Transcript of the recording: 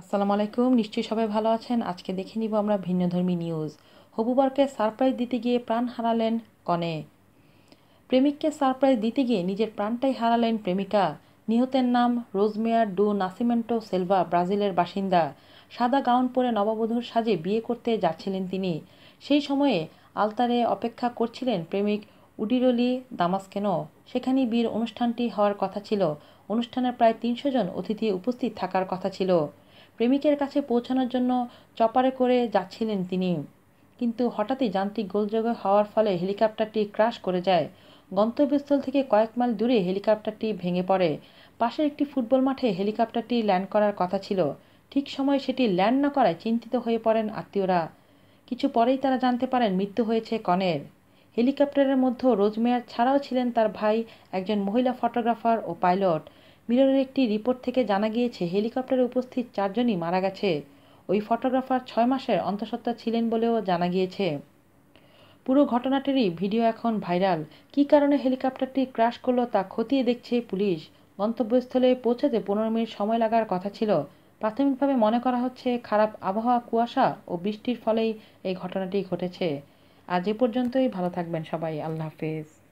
আসসালামু আলাইকুম, নিশ্চয়ই সবাই ভালো আছেন। আজকে দেখে নিব আমরা ভিন্নধর্মী নিউজ হবুবরকে সারপ্রাইজ দিতে গিয়ে প্রাণ হারালেন কনে। প্রেমিককে সারপ্রাইজ দিতে গিয়ে নিজের প্রাণটাই হারালেন প্রেমিকা। নিহতের নাম রোজমেয়ার ডু নাসিমেন্টো সেলভা, ব্রাজিলের বাসিন্দা। সাদা গাউন পরে নববধূর সাজে বিয়ে করতে যাচ্ছিলেন তিনি। সেই সময়ে আলতারে অপেক্ষা করছিলেন প্রেমিক উডিরলি দামাস্কেনো। সেখানেই বিয়ের অনুষ্ঠানটি হওয়ার কথা ছিল। অনুষ্ঠানের প্রায় তিনশো জন অতিথি উপস্থিত থাকার কথা ছিল। প্রেমিকের কাছে পৌঁছানোর জন্য চপারে করে যাচ্ছিলেন তিনি। কিন্তু হঠাৎই যান্ত্রিক গোলযোগ হওয়ার ফলে হেলিকপ্টারটি ক্রাশ করে যায়। গন্তব্যস্থল থেকে কয়েক মাইল দূরে হেলিকপ্টারটি ভেঙে পড়ে। পাশের একটি ফুটবল মাঠে হেলিকপ্টারটি ল্যান্ড করার কথা ছিল। ঠিক সময় সেটি ল্যান্ড না করায় চিন্তিত হয়ে পড়েন আত্মীয়রা। কিছু পরেই তারা জানতে পারেন মৃত্যু হয়েছে কনের। হেলিকপ্টারের মধ্যে রোজমেয়ার ছাড়াও ছিলেন তার ভাই একজন মহিলা ফটোগ্রাফার ও পাইলট। মিররের একটি রিপোর্ট থেকে জানা গিয়েছে, হেলিকপ্টারে উপস্থিত চারজনই মারা গেছে। ওই ফটোগ্রাফার ছয় মাসের অন্তঃসত্ত্বা ছিলেন বলেও জানা গিয়েছে। পুরো ঘটনাটিরই ভিডিও এখন ভাইরাল। কী কারণে হেলিকপ্টারটি ক্রাশ করল তা খতিয়ে দেখছে পুলিশ। গন্তব্যস্থলে পৌঁছাতে পনেরো মিনিট সময় লাগার কথা ছিল। প্রাথমিকভাবে মনে করা হচ্ছে, খারাপ আবহাওয়া, কুয়াশা ও বৃষ্টির ফলেই এই ঘটনাটি ঘটেছে। আজ এ পর্যন্তই, ভালো থাকবেন সবাই। আল্লাহ হাফেজ।